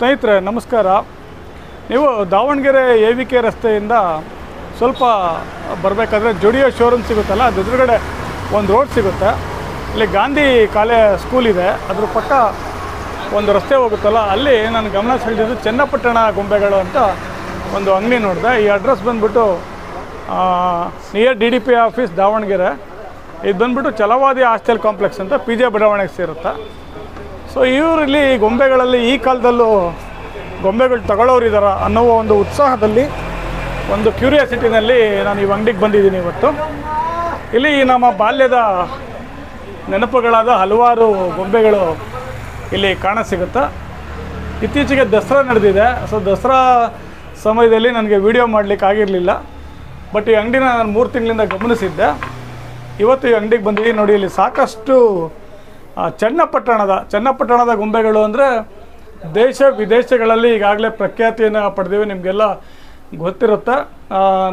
ಸ್ನೇಹಿತರೆ, ನಮಸ್ಕಾರ. ನೀವು ದಾವಣಗೆರೆ ಎ ವಿ ಕೆ ರಸ್ತೆಯಿಂದ ಸ್ವಲ್ಪ ಬರಬೇಕಾದ್ರೆ ಜುಡಿಯೋ ಶೋರೂಮ್ ಸಿಗುತ್ತಲ್ಲ ಅದು ಎದುರುಗಡೆ ಒಂದು ರೋಡ್ ಸಿಗುತ್ತೆ. ಇಲ್ಲಿ ಗಾಂಧಿ ಕಾಲೇ ಸ್ಕೂಲ್ ಇದೆ. ಅದ್ರ ಪಕ್ಕ ಒಂದು ರಸ್ತೆ ಹೋಗುತ್ತಲ್ಲ, ಅಲ್ಲಿ ನಾನು ಗಮನ ಸೆಳೆದಿದ್ದು ಚನ್ನಪಟ್ಟಣ ಗೊಂಬೆಗಳು ಅಂತ ಒಂದು ಅಂಗಡಿ ನೋಡಿದೆ. ಈ ಅಡ್ರೆಸ್ ಬಂದ್ಬಿಟ್ಟು near D D P office Davanagere. ಇದು ಬಂದ್ಬಿಟ್ಟು ಛಲವಾದಿ ಹಾಸ್ಟೆಲ್ ಕಾಂಪ್ಲೆಕ್ಸ್ ಅಂತ ಪಿ ಜೆ ಬಡಾವಣೆಗೆ ಸೇರುತ್ತೆ. ಸೊ ಇವರಲ್ಲಿ ಗೊಂಬೆಗಳಲ್ಲಿ ಈ ಕಾಲದಲ್ಲೂ ಗೊಂಬೆಗಳು ತಗೊಳ್ಳೋರು ಇದ್ದಾರ ಅನ್ನೋ ಒಂದು ಉತ್ಸಾಹದಲ್ಲಿ, ಒಂದು ಕ್ಯೂರಿಯಾಸಿಟಿನಲ್ಲಿ ನಾನು ಈ ಅಂಗಡಿಗೆ ಬಂದಿದ್ದೀನಿ ಇವತ್ತು. ಇಲ್ಲಿ ನಮ್ಮ ಬಾಲ್ಯದ ನೆನಪುಗಳಾದ ಹಲವಾರು ಗೊಂಬೆಗಳು ಇಲ್ಲಿ ಕಾಣಸಿಗುತ್ತೆ ಇತ್ತೀಚೆಗೆ ದಸರಾ ನಡೆದಿದೆ. ಸೊ ದಸರಾ ಸಮಯದಲ್ಲಿ ನನಗೆ ವಿಡಿಯೋ ಮಾಡಲಿಕ್ಕೆ ಆಗಿರಲಿಲ್ಲ. ಬಟ್ ಈ ಅಂಗಡಿನ ನಾನು ಮೂರು ತಿಂಗಳಿಂದ ಗಮನಿಸಿದ್ದೆ. ಇವತ್ತು ಈ ಅಂಗಡಿಗೆ ಬಂದಿದ್ದೀನಿ ನೋಡಿ, ಇಲ್ಲಿ ಸಾಕಷ್ಟು ಚನ್ನಪಟ್ಟಣದ ಚನ್ನಪಟ್ಟಣದ ಗೊಂಬೆಗಳು ಅಂದರೆ ದೇಶ ವಿದೇಶಗಳಲ್ಲಿ ಈಗಾಗಲೇ ಪ್ರಖ್ಯಾತಿಯನ್ನು ಪಡೆದಿವೆ. ನಿಮಗೆಲ್ಲ ಗೊತ್ತಿರುತ್ತೆ.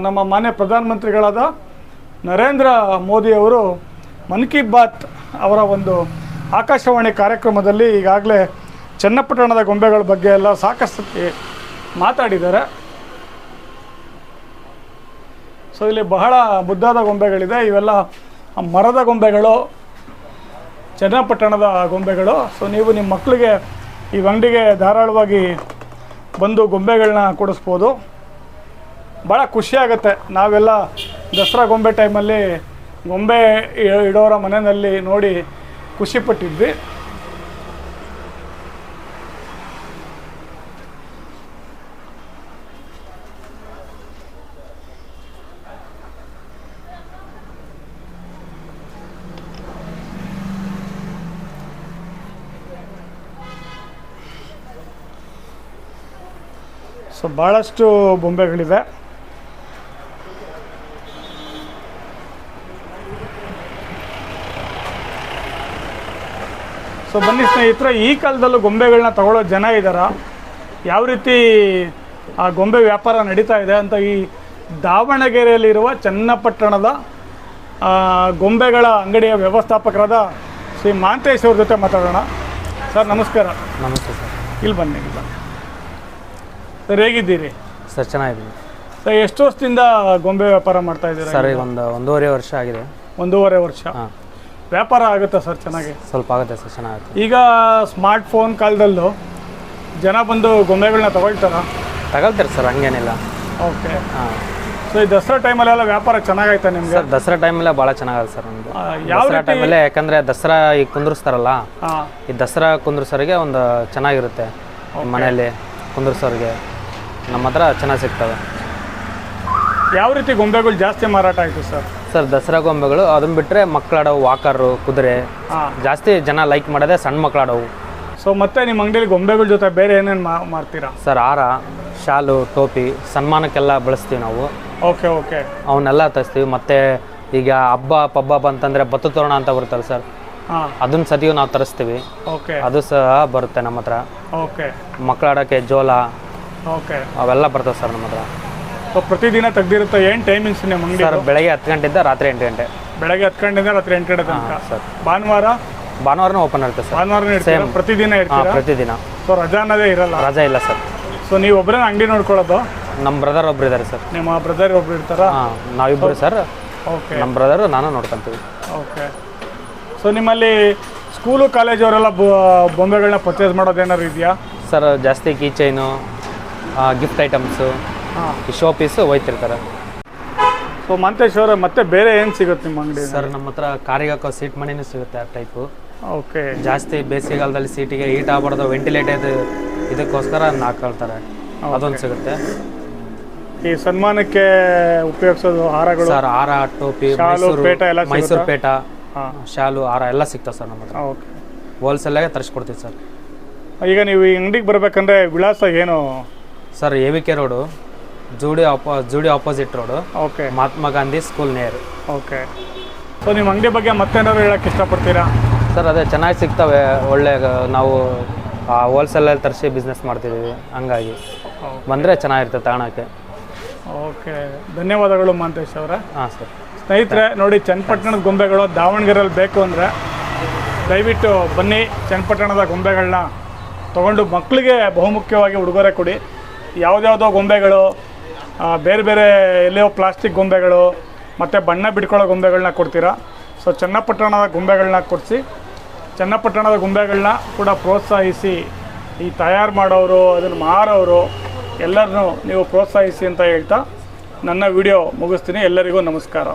ನಮ್ಮ ಮಾನ್ಯ ಪ್ರಧಾನಮಂತ್ರಿಗಳಾದ ನರೇಂದ್ರ ಮೋದಿಯವರು ಮನ್ ಕಿ ಬಾತ್ ಅವರ ಒಂದು ಆಕಾಶವಾಣಿ ಕಾರ್ಯಕ್ರಮದಲ್ಲಿ ಈಗಾಗಲೇ ಚನ್ನಪಟ್ಟಣದ ಗೊಂಬೆಗಳ ಬಗ್ಗೆ ಎಲ್ಲ ಸಾಕಷ್ಟು ಮಾತಾಡಿದ್ದಾರೆ. ಸೊ, ಇಲ್ಲಿ ಬಹಳ ಬುದ್ಧದ ಗೊಂಬೆಗಳಿದೆ. ಇವೆಲ್ಲ ಮರದ ಗೊಂಬೆಗಳು ಚನ್ನಪಟ್ಟಣದ ಗೊಂಬೆಗಳು. ಸೊ ನೀವು ನಿಮ್ಮ ಮಕ್ಕಳಿಗೆ ಈ ಅಂಗಡಿಗೆ ಧಾರಾಳವಾಗಿ ಬಂದು ಗೊಂಬೆಗಳನ್ನ ಕೊಡಿಸ್ಬೋದು. ಭಾಳ ಖುಷಿಯಾಗುತ್ತೆ. ನಾವೆಲ್ಲ ದಸರಾ ಗೊಂಬೆ ಟೈಮಲ್ಲಿ ಗೊಂಬೆ ಇಡೋರ ಮನೆಯಲ್ಲಿ ನೋಡಿ ಖುಷಿಪಟ್ಟಿದ್ವಿ ಸೊ ಭಾಳಷ್ಟು ಬೊಂಬೆಗಳಿವೆ. ಸೊ ಬನ್ನಿ ಸ್ನೇಹಿತರೆ ಈ ಕಾಲದಲ್ಲೂ ಗೊಂಬೆಗಳನ್ನ ತಗೊಳ್ಳೋ ಜನ ಇದ್ದಾರ ಯಾವ ರೀತಿ ಆ ಗೊಂಬೆ ವ್ಯಾಪಾರ ನಡೀತಾ ಇದೆ ಅಂತ ಈ ದಾವಣಗೆರೆಯಲ್ಲಿರುವ ಚನ್ನಪಟ್ಟಣದ ಗೊಂಬೆಗಳ ಅಂಗಡಿಯ ವ್ಯವಸ್ಥಾಪಕರಾದ ಶ್ರೀ ಮಾಂತೇಶ್ ಅವ್ರ ಜೊತೆ ಮಾತಾಡೋಣ. ಸರ್ ನಮಸ್ಕಾರ. ನಮಸ್ತೆ ಸರ್. ಇಲ್ಲಿ ಬನ್ನಿ ಇಲ್ಲಿ ಬನ್ನಿ. ಸರ್ ಹೇಗಿದ್ದೀರಿ? ಸರ್ ಚೆನ್ನಾಗಿದ್ದೀನಿ. ಸರ್ ಎಷ್ಟು ವರ್ಷದಿಂದ ಗೊಂಬೆ ವ್ಯಾಪಾರ ಮಾಡ್ತಾ ಇದ್ದೀರಾ ಸರ್ ಈಗ ಒಂದು ಒಂದೂವರೆ ವರ್ಷ ಆಗಿದೆ. ಒಂದೂವರೆ ವರ್ಷ. ಹಾಂ. ವ್ಯಾಪಾರ ಆಗುತ್ತಾ ಸರ್ ಚೆನ್ನಾಗಿ? ಸ್ವಲ್ಪ ಆಗುತ್ತೆ ಸರ್ ಚೆನ್ನಾಗುತ್ತೆ. ಈಗ ಸ್ಮಾರ್ಟ್ ಫೋನ್ ಕಾಲದಲ್ಲೂ ಜನ ಬಂದು ಗೊಂಬೆಗಳನ್ನ ತಗೊಳ್ತಾರ? ತಗೊಳ್ತಾರೆ ಸರ್ ಹಂಗೇನಿಲ್ಲ. ಓಕೆ. ಹಾಂ. ಸೊ ಈ ದಸರಾ ಟೈಮಲ್ಲೆಲ್ಲ ವ್ಯಾಪಾರ ಚೆನ್ನಾಗೈತೆ ನಿಮಗೆ? ಸರ್ ದಸರಾ ಟೈಮಲ್ಲೇ ಭಾಳ ಚೆನ್ನಾಗತ್ತೆ ಸರ್ ನಮ್ಮದು ಯಾವ ದಸರಾ ರೀತಿ ಟೈಮಲ್ಲೇ ಯಾಕಂದರೆ ದಸರಾ ಈಗ ಕುಂದ್ರಿಸ್ತಾರಲ್ಲ ಹಾಂ. ಈ ದಸರಾ ಕುಂದ್ರಿಸೋರಿಗೆ ಒಂದು ಚೆನ್ನಾಗಿರುತ್ತೆ. ಮನೆಯಲ್ಲಿ ಕುಂದ್ರಿಸೋರಿಗೆ. ನಮ್ಮ ಹತ್ರ ಚೆನ್ನಾಗಿ ಸಿಗ್ತವೆ. ಯಾವ ರೀತಿ ಗೊಂಬೆಗಳು ಜಾಸ್ತಿ ಮಾರಾಟ ಆಯಿತು ಸರ್? ಸರ್ ದಸರಾ ಗೊಂಬೆಗಳು ಅದನ್ನ ಬಿಟ್ಟರೆ ಮಕ್ಕಳಾಡವು ವಾಕರು ಕುದುರೆ ಹಾಂ. ಜಾಸ್ತಿ ಜನ ಲೈಕ್ ಮಾಡೋದೇ ಸಣ್ಣ ಮಕ್ಕಳಾಡವು ಸೊ ಮತ್ತೆ ನಿಮ್ಮ ಅಂಗಡಿಯಲ್ಲಿ ಗೊಂಬೆಗಳ ಜೊತೆ ಬೇರೆ ಏನೇನು ಮಾಡ್ತೀರಾ ಸರ್ ಹಾರ ಶಾಲು ಟೋಪಿ ಸನ್ಮಾನಕ್ಕೆಲ್ಲ ಬಳಸ್ತೀವಿ ನಾವು. ಓಕೆ ಓಕೆ ಅವನ್ನೆಲ್ಲ ತರಿಸ್ತೀವಿ. ಮತ್ತೆ ಈಗ ಹಬ್ಬ ಪಬ್ಬ ಬಂತಂದರೆ ಬತ್ತು ತೋರಣ ಅಂತ ಬರುತ್ತಲ್ಲ ಸರ್ ಹಾಂ. ಅದನ್ನ ಸತಿಯು ನಾವು ತರಿಸ್ತೀವಿ. ಓಕೆ ಅದು ಸಹ ಬರುತ್ತೆ ನಮ್ಮ ಹತ್ರ. ಓಕೆ ಮಕ್ಕಳಾಡೋಕ್ಕೆ ಜೋಲ ಓಕೆ ಅವೆಲ್ಲ ಬರ್ತದೆ ಸರ್ ನಮ್ಮ ಹತ್ರ. ಸೊ ಪ್ರತಿದಿನ ತೆಗ್ದಿರುತ್ತೆ ಏನು ಟೈಮಿಂಗ್ಸ್ ನಿಮ್ಮ ಅಂಗಡಿ ಸರ್ ಬೆಳಗ್ಗೆ ಹತ್ತು ಗಂಟೆಯಿಂದ ರಾತ್ರಿ ಎಂಟು ಗಂಟೆ. ಬೆಳಗ್ಗೆ ಹತ್ತು ಗಂಟೆಯಿಂದ ರಾತ್ರಿ ಎಂಟು ಗಂಟೆ ತನಕ? ಸರ್. ಭಾನುವಾರ? ಭಾನುವಾರನೂ ಓಪನ್ ಇರುತ್ತೆ ಸರ್. ಭಾನುವಾರ ಇರ್ತೀರಾ? ಪ್ರತಿದಿನ ಹಾಂ ಇರ್ತೀರಾ? ಪ್ರತಿದಿನ. ಸೊ ರಜಾ ಅನ್ನೋದೇ ಇರಲ್ಲ? ರಜಾ ಇಲ್ಲ ಸರ್. ಸೊ ನೀವು ಒಬ್ಬರೇ ಅಂಗಡಿ ನೋಡ್ಕೊಳ್ಳೋದು? ನಮ್ಮ ಬ್ರದರ್ ಒಬ್ರು ಇದ್ದಾರೆ ಸರ್. ನಿಮ್ಮ ಬ್ರದರ್ ಒಬ್ರು ಇರ್ತಾರಾ? ಹಾಂ ನಾವಿಬ್ಬರು ಸರ್. ಓಕೆ ನಮ್ಮ ಬ್ರದರು ನಾನು ನೋಡ್ಕೊಂತೀವಿ. ಓಕೆ ಸೊ ನಿಮ್ಮಲ್ಲಿ ಸ್ಕೂಲು ಕಾಲೇಜವರೆಲ್ಲ ಬೊಂಬೆಗಳನ್ನ ಪರ್ಚೇಸ್ ಮಾಡೋದೇನಾದ್ರು ಇದೆಯಾ? ಸರ್ ಜಾಸ್ತಿ ಕೀ ಚೈನು ಗಿಫ್ಟ್ ಐಟಮ್ಸು ಹಾಂ. ಈ ಶೋ ಪೀಸು ಒಯ್ತಿರ್ತಾರೆ ಸೊ ಮಂತೇಶ್ ಅವರೇ ಮತ್ತೆ ಬೇರೆ ಏನು ಸಿಗುತ್ತೆ ನಿಮ್ಮ ಅಂಗಡಿ ಸರ್ ನಮ್ಮ ಹತ್ರ ಕಾರಿಗೆ ಹಾಕೋ ಸೀಟ್ ಮಣಿನೂ ಸಿಗುತ್ತೆ ಆ ಟೈಪು ಓಕೆ. ಜಾಸ್ತಿ ಬೇಸಿಗೆಗಾಲದಲ್ಲಿ ಸೀಟಿಗೆ ಹೀಟ್ ಆಗ್ಬಾರ್ದು ವೆಂಟಿಲೇಟೆಡ್ ಇದಕ್ಕೋಸ್ಕರ ಅದನ್ನ ಹಾಕೊಳ್ತಾರೆ ಅದೊಂದು ಸಿಗುತ್ತೆ. ಈ ಸನ್ಮಾನಕ್ಕೆ ಉಪಯೋಗಿಸೋದು ಹಾರಗಳು? ಸರ್ ಹಾರ ಟೋಪಿ ಪೇಟ ಎಲ್ಲ ಮೈಸೂರು ಪೇಟ ಹಾಂ. ಶಾಲು ಹಾರ ಎಲ್ಲ ಸಿಗ್ತಾವೆ ಸರ್ ನಮ್ಮ ಹತ್ರ. ಓಕೆ. ಹೋಲ್ಸೇಲಾಗೆ ತರಿಸ್ಕೊಡ್ತೀವಿ ಸರ್. ಈಗ ನೀವು ಈ ಅಂಗಡಿಗೆ ಬರ್ಬೇಕಂದ್ರೆ ವಿಳಾಸ ಏನು? Sir A V K road ಜೂಡಿ ಆಪೋ ಜೂಡಿ opposite road okay Mahatma Gandhi school near okay so ನಿಮ್ಮ ಅಂಗಡಿ ಬಗ್ಗೆ ಮತ್ತೇನಾದ್ರು ಹೇಳಕ್ಕೆ ಇಷ್ಟಪಡ್ತೀರಾ? ಸರ್ ಅದೇ ಚೆನ್ನಾಗಿ ಸಿಗ್ತವೆ. ಒಳ್ಳೆ ನಾವು ಹೋಲ್ಸೇಲಲ್ಲಿ ತರಿಸಿ ಬಿಸ್ನೆಸ್ ಮಾಡ್ತಿದ್ದೀವಿ. ಹಂಗಾಗಿ ಬಂದರೆ ಚೆನ್ನಾಗಿರುತ್ತೆ ತಾಣಕ್ಕೆ. ಓಕೆ ಧನ್ಯವಾದಗಳು ಮಹಂತೇಶ್ ಅವರ. ಹಾಂ ಸರ್ ಸ್ನೇಹಿತರೆ ನೋಡಿ ಚನ್ನಪಟ್ಟಣದ ಗೊಂಬೆಗಳು ದಾವಣಗೆರೆಯಲ್ಲಿ ಬೇಕು ಅಂದರೆ ದಯವಿಟ್ಟು ಬನ್ನಿ ಚನ್ನಪಟ್ಟಣದ ಗೊಂಬೆಗಳನ್ನ ತೊಗೊಂಡು ಮಕ್ಕಳಿಗೆ ಬಹುಮುಖ್ಯವಾಗಿ ಉಡುಗೊರೆ ಕೊಡಿ. ಯಾವುದ್ಯಾವುದೋ ಗೊಂಬೆಗಳು ಬೇರೆ ಬೇರೆ ಎಲ್ಲೋ ಪ್ಲಾಸ್ಟಿಕ್ ಗೊಂಬೆಗಳು, ಮತ್ತು ಬಣ್ಣ ಬಿಟ್ಕೊಳ್ಳೋ ಗೊಂಬೆಗಳನ್ನ ಕೊಡ್ತೀರಾ? ಸೊ ಚನ್ನಪಟ್ಟಣದ ಗೊಂಬೆಗಳನ್ನ ಕೊಡಿಸಿ. ಚನ್ನಪಟ್ಟಣದ ಗೊಂಬೆಗಳನ್ನ ಕೂಡ ಪ್ರೋತ್ಸಾಹಿಸಿ, ಈ ತಯಾರು ಮಾಡೋರು, ಅದನ್ನು ಮಾರೋರು, ಎಲ್ಲರನ್ನೂ ನೀವು ಪ್ರೋತ್ಸಾಹಿಸಿ ಅಂತ ಹೇಳ್ತಾ ನನ್ನ ವಿಡಿಯೋ ಮುಗಿಸ್ತೀನಿ. ಎಲ್ಲರಿಗೂ ನಮಸ್ಕಾರ.